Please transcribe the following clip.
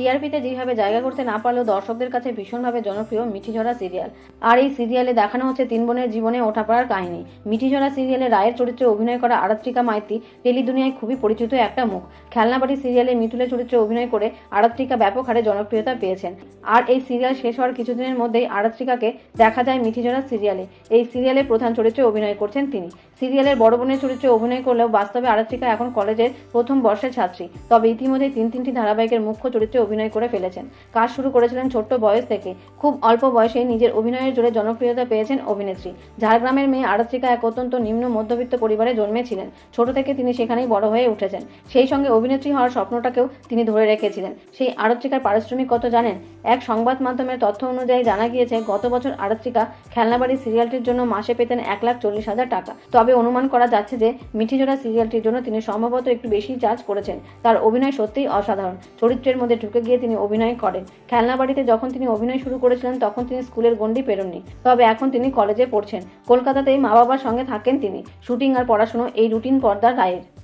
টিআরপিতে যেভাবে জায়গা করতে না পারলেও দর্শকদের কাছে ভীষণভাবে জনপ্রিয় মিঠিঝরা সিরিয়াল। আর এই সিরিয়ালে দেখানো হচ্ছে তিন বোনের জীবনে ওঠাপড়ার কাহিনী। মিঠিঝরা সিরিয়ালে রায়ের চরিত্রে অভিনয় করা আরাত্রিকা মাইতি টেলি দুনিয়ায় খুবই পরিচিত একটা মুখ। খেলনাবাড়ি সিরিয়ালে মিতুলের চরিত্রে অভিনয় করে আরাত্রিকা ব্যাপক হারে জনপ্রিয়তা পেয়েছেন। আর এই সিরিয়াল শেষ হওয়ার কিছুদিনের মধ্যেই আরাত্রিকাকে দেখা যায় মিঠিঝরা সিরিয়ালে। এই সিরিয়ালে প্রধান চরিত্রে অভিনয় করছেন তিনি। সিরিয়ালের বড় বোনের চরিত্রে অভিনয় করলেও বাস্তবে আরাত্রিকা এখন কলেজের প্রথম বর্ষের ছাত্রী। তবে ইতিমধ্যে তিন তিনটি ধারাবাহিকের মুখ্য চরিত্রে অভিনয় করে ফেলেছেন। কাজ শুরু করেছিলেন ছোট্ট বয়স থেকে। খুব অল্প বয়সেই নিজের অভিনয়ের জোরে জনপ্রিয়তা পেয়েছেন অভিনেত্রী। ঝাড়গ্রামের মেয়ে আরাত্রিকা এক অত্যন্ত নিম্ন মধ্যবিত্ত পরিবারে জন্মেছিলেন। ছোট থেকে তিনি সেখানেই বড় হয়ে উঠেছেন। সেই সঙ্গে অভিনেত্রী হওয়ার স্বপ্নটাকেও তিনি ধরে রেখেছিলেন। সেই আরাত্রিকার পারিশ্রমিক কত জানেন? এক সংবাদ মাধ্যমের তথ্য অনুযায়ী জানা গিয়েছে, গত বছর আরাত্রিকা খেলনাবাড়ি সিরিয়ালটির জন্য মাসে পেতেন এক লাখ চল্লিশ হাজার টাকা। তবে অনুমান করা যাচ্ছে যে, মিঠিজোড়া সিরিয়ালটির জন্য তিনি সম্ভবত একটু বেশি চার্জ করেছেন। তার অভিনয় সত্যিই অসাধারণ। চরিত্রের মধ্যে ঢুকে গিয়ে তিনি অভিনয় করেন। খেলনাবাড়িতে যখন তিনি অভিনয় শুরু করেছিলেন, তখন তিনি স্কুলের গণ্ডি পেরোননি। তবে এখন তিনি কলেজে পড়ছেন। কলকাতাতেই মা বাবার সঙ্গে থাকেন তিনি। শুটিং আর পড়াশুনো এই রুটিন পর্দার রায়ের